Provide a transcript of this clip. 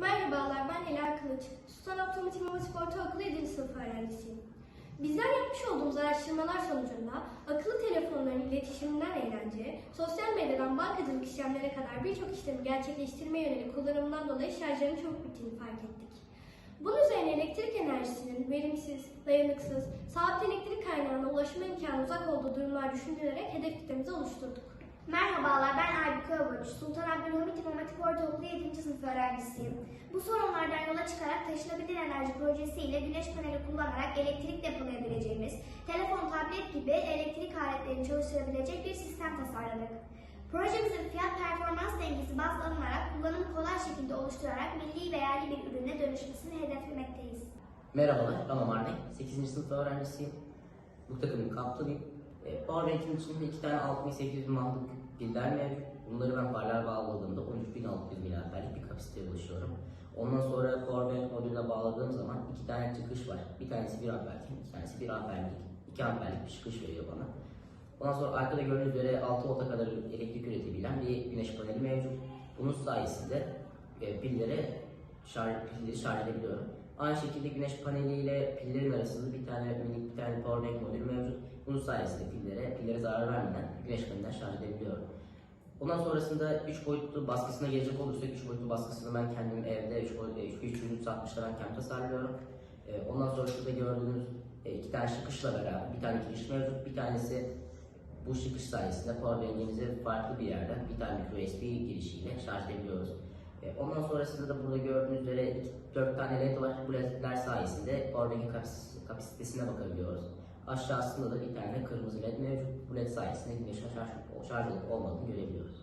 Merhabalar, ben Ela Kılıç. Sultan Abdülhamit İmam Hatip Ortaokulu 7. sınıf öğrencisiyim. Bizler yapmış olduğumuz araştırmalar sonucunda akıllı telefonların iletişiminden eğlence, sosyal medyadan bankacılık işlemlere kadar birçok işlemi gerçekleştirmeye yönelik kullanımından dolayı şarjların çok bittiğini fark ettik. Bunun üzerine elektrik enerjisinin verimsiz, dayanıksız, sabit elektrik kaynağına ulaşma imkanı uzak olduğu durumlar düşünülerek hedef kitlemizi oluşturduk. Merhabalar, ben Övünç. Sultan Abdülhamit İmam Hatip Ortaokulu 7. sınıf öğrencisiyim. Bu sorunlardan yola çıkarak taşınabilir enerji projesiyle güneş paneli kullanarak elektrik depolayabileceğimiz, telefon, tablet gibi elektrik aletlerini çalıştırabilecek bir sistem tasarladık. Projemizin fiyat performans dengesi baz alınarak kullanımı kolay şekilde oluşturarak milli ve yerli bir ürüne dönüşmesini hedeflemekteyiz. Merhabalar, ben Ömer Bey. 8. sınıf öğrencisiyim. Bu takımın kaptanıyım. E, Powerbank'in içinde iki tane 6800 mAh'lık piller mevcut. Bunları ben paralel bağladığımda 13600 mAh'lik bir kapasiteye ulaşıyorum. Ondan sonra Powerbank modülüne bağladığım zaman iki tane çıkış var. Bir tanesi 1 amperlik, bir tanesi 1 amperlik, 2 amperlik bir çıkış veriyor bana. Ondan sonra arkada gördüğünüz üzere 6 volta kadar elektrik üretebilen bir güneş paneli mevcut. Bunun sayesinde e, pilleri şarj, şarj edebiliyorum. Aynı şekilde güneş paneliyle pillerin arasında bir tane minik bir tane powerbank modülü mevcut. Bunun sayesinde pillere, pillere zarar vermeden güneş panelinden şarj edebiliyorum. Ondan sonrasında 3 boyutlu baskısına gelecek olursak 3 boyutlu baskısını ben kendim evde 3 boyutlu 360'da ben kendim tasarlıyorum. Ee, ondan sonra şurada gördüğünüz e, iki tane çıkışla beraber bir tane giriş mevcut. Bir tanesi bu çıkış sayesinde powerbank'imizi farklı bir yerden bir tane micro USB girişiyle şarj edebiliyoruz. E, Ondan sonrasında da burada gördüğünüz üzere 4 tane led var. Bu ledler sayesinde powerbank'in kapas- kapasitesine bakabiliyoruz. Aşağısında da bir tane kırmızı led mevcut. Bu led sayesinde güneşin şarj, şarj olup olmadığını görebiliyoruz.